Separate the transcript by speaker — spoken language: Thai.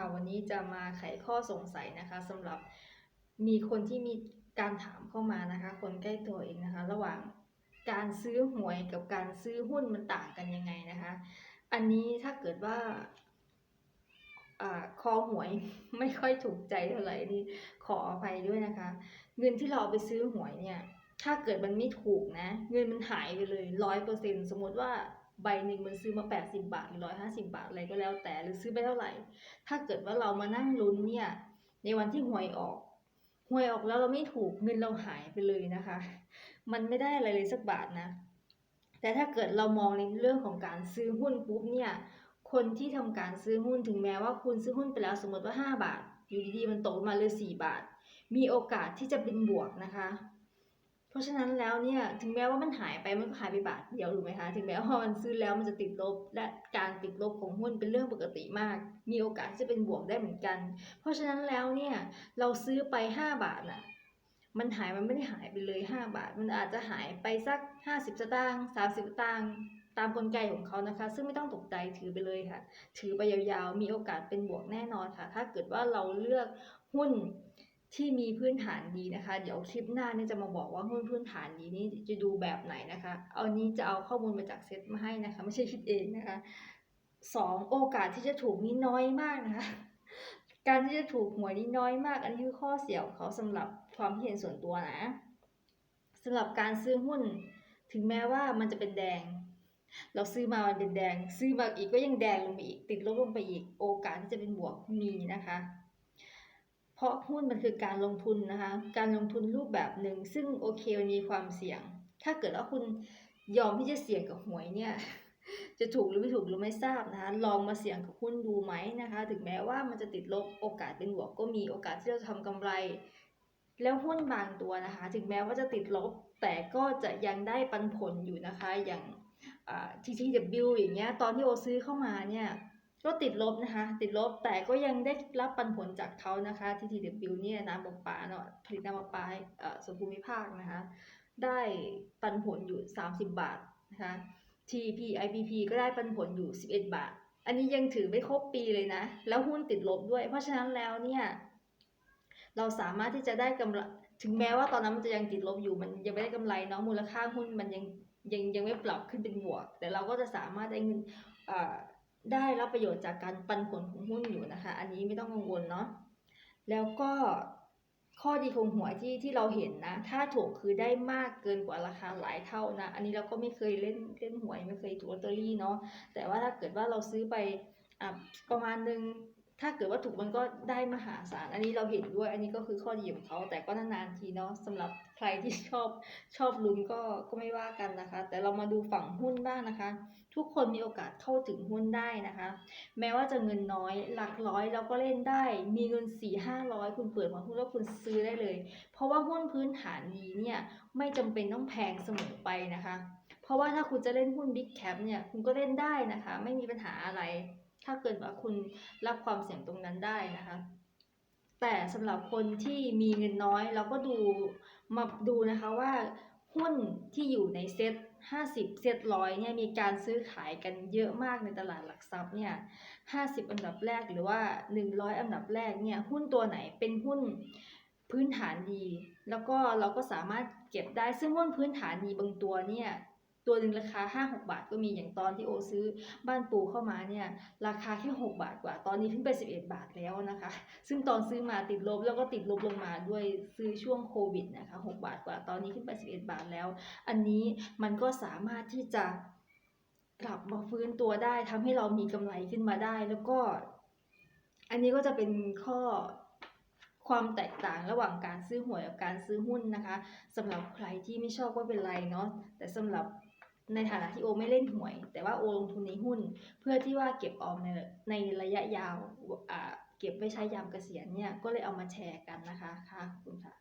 Speaker 1: ค่ะ วันนี้จะมาไขข้อสงสัยนะคะสำหรับมีคนที่มีการถามเข้ามานะคะ คนใกล้ตัวเองนะคะ ระหว่างการซื้อหวยกับการซื้อหุ้นมันต่างกันยังไงนะคะ อันนี้ถ้าเกิดว่าอคอหวยไม่ค่อยถูกใจเท่าไหร่นี่ขออภัยด้วยนะคะ เงินที่เราเอาไปซื้อหวยเนี่ย ถ้าเกิดมันไม่ถูกนะ เงินมันหายไปเลยร้อยเปอร์เซ็นสมมติว่า ใบหนึ่งมันซื้อมา 80 บาทหรือร้อยห้าสิบาทอะไรก็แล้วแต่หรือซื้อไปเท่าไหร่ ถ้าเกิดว่าเรามานั่งลุ้นเนี่ย ในวันที่หวยออกหวยออกแล้วเราไม่ถูกเงินเราหายไปเลยนะคะ มันไม่ได้อะไรเลยสักบาทนะ แต่ถ้าเกิดเรามองในเรื่องของการซื้อหุ้นปุ๊บเนี่ย คนที่ทำการซื้อหุ้นถึงแม้ว่าคุณซื้อหุ้นไปแล้วสมมติว่า 5 บาท อยู่ดีๆมันตกมาเลย4บาท มีโอกาสที่จะเป็นบวกนะคะ เพราะฉะนั้นแล้วเนี่ยถึงแม้ว่ามันหายไปมันก็หายไปบาทเดียวถูกไหมคะถึงแม้ว่ามันซื้อแล้วมันจะติดลบ และการติดลบของหุ้นเป็นเรื่องปกติมาก มีโอกาสที่จะเป็นบวกได้เหมือนกัน เพราะฉะนั้นแล้วเนี่ยเราซื้อไป 5 บาทน่ะมันหายมันไม่ได้หายไปเลย 5 บาท มันอาจจะหายไปสัก 50 สตางค์30 สตางค์ตามกลไกของเขานะคะ ซึ่งไม่ต้องตกใจถือไปเลยค่ะ ถือไปยาวๆ มีโอกาสเป็นบวกแน่นอนค่ะ ถ้าเกิดว่าเราเลือกหุ้น ที่มีพื้นฐานดีนะคะ เดี๋ยวคลิปหน้านี่จะมาบอกว่าหุ้นพื้นฐานดีนี่จะดูแบบไหนนะคะ เอานี้จะเอาข้อมูลมาจากเซ็ตมาให้นะคะ ไม่ใช่คิดเองนะคะสองโอกาสที่จะถูกนี่น้อยมากนะคะการที่จะถูกหวยนี่น้อยมาก อันนี้คือข้อเสียของเขาสำหรับความเห็นส่วนตัวนะสำหรับการซื้อหุ้น ถึงแม้ว่ามันจะเป็นแดง เราซื้อมามันเป็นแดง ซื้อมาอีกก็ยังแดงลงไปอีก ติดลบลงไปอีก โอกาสที่จะเป็นบวกมีนะคะ เพราะหุ้นมันคือการลงทุนนะคะ การลงทุนรูปแบบหนึ่ง ซึ่งโอเคมันมีความเสี่ยง ถ้าเกิดว่าคุณยอมที่จะเสี่ยงกับหวยเนี่ยจะถูกหรือไม่ถูกหรือไม่ทราบนะคะลองมาเสี่ยงกับหุ้นดูไหมนะคะ ถึงแม้ว่ามันจะติดลบโอกาสเป็นบวกก็มีโอกาสที่จะทำกำไร แล้วหุ้นบางตัวนะคะ ถึงแม้ว่าจะติดลบแต่ก็จะยังได้ปันผลอยู่นะคะอย่างทีที TTW อย่างเงี้ยตอนที่โอซื้อเข้ามาเนี่ย ก็ติดลบนะคะ ติดลบแต่ก็ยังได้รับปันผลจากเขานะคะ TTW เนี่ยน้ำประปาเนาะผลิตน้ำประปาส่วนภูมิภาคนะคะ ได้ปันผลอยู่ 30 บาทนะคะ TP IPP ก็ได้ปันผลอยู่ 11 บาท อันนี้ยังถือไม่ครบปีเลยนะ แล้วหุ้นติดลบด้วย เพราะฉะนั้นแล้วเนี่ยเราสามารถที่จะได้กำไรถึงแม้ว่าตอนนั้นมันจะยังติดลบอยู่มันยังไม่ได้กำไรเนาะมูลค่าหุ้นมันยังยังยังไม่ปรับขึ้นเป็นบวก แต่เราก็จะสามารถได้เงิน ได้รับประโยชน์จากการปันผลของหุ้นอยู่นะคะ อันนี้ไม่ต้องกังวลเนาะแล้วก็ข้อดีของหวยที่ที่เราเห็นนะ ถ้าถูกคือได้มากเกินกว่าราคาหลายเท่านะ อันนี้เราก็ไม่เคยเล่นเล่นหวยไม่เคยถูกลอตเตอรี่เนาะแต่ว่าถ้าเกิดว่าเราซื้อไปอะประมาณนึง ถ้าเกิดว่าถูกมันก็ได้มหาศาล อันนี้เราเห็นด้วย อันนี้ก็คือข้อดีของเขา แต่ก็นานๆทีเนาะสำหรับใครที่ชอบชอบลุ้นก็ก็ไม่ว่ากันนะคะ แต่เรามาดูฝั่งหุ้นบ้างนะคะ ทุกคนมีโอกาสเข้าถึงหุ้นได้นะคะ แม้ว่าจะเงินน้อยหลักร้อยเราก็เล่นได้ มีเงิน4 5 0 0คุณเปิดมาหุ้นแล้วคุณซื้อได้เลย เพราะว่าหุ้นพื้นฐานดีเนี่ยไม่จำเป็นต้องแพงเสมอไปนะคะ เพราะว่าถ้าคุณจะเล่นหุ้น Big Cap เนี่ยคุณก็เล่นได้นะคะ ไม่มีปัญหาอะไร ถ้าเกิดว่าคุณรับความเสี่ยงตรงนั้นได้นะคะ แต่สำหรับคนที่มีเงินน้อย เราก็ดูมาดูนะคะว่าหุ้นที่อยู่ในเซ็ต50 เซ็ตร้อยเนี่ยมีการซื้อขายกันเยอะมากในตลาดหลักทรัพย์เนี่ย50 อันดับแรกหรือว่า 100 อันดับแรกเนี่ยหุ้นตัวไหนเป็นหุ้นพื้นฐานดี แล้วก็เราก็สามารถเก็บได้ซึ่งหุ้นพื้นฐานดีบางตัวเนี่ย ตัวหนึ่งราคา 5-6 บาทก็มีอย่างตอนที่โอซื้อบ้านปูเข้ามาเนี่ยราคาแค่ 6 บาทกว่า ตอนนี้ขึ้นไป 11 บาทแล้วนะคะ ซึ่งตอนซื้อมาติดลบแล้วก็ติดลบลงมาด้วยซื้อช่วงโควิดนะคะ 6 บาทกว่า ตอนนี้ขึ้นไป 11 บาทแล้ว อันนี้มันก็สามารถที่จะกลับมาฟื้นตัวได้ทำให้เรามีกำไรขึ้นมาได้แล้วก็ อันนี้ก็จะเป็นข้อความแตกต่างระหว่างการซื้อหวยกับการซื้อหุ้นนะคะสำหรับใครที่ไม่ชอบก็เป็นไรเนาะแต่สำหรับ ในฐานะที่โอไม่เล่นหวย แต่ว่าโอลงทุนในหุ้น เพื่อที่ว่าเก็บออมในในระยะยาวอ่าเก็บไว้ใช้ยามเกษียณเนี่ยก็เลยเอามาแชร์กันนะคะค่ะคุณค่ะ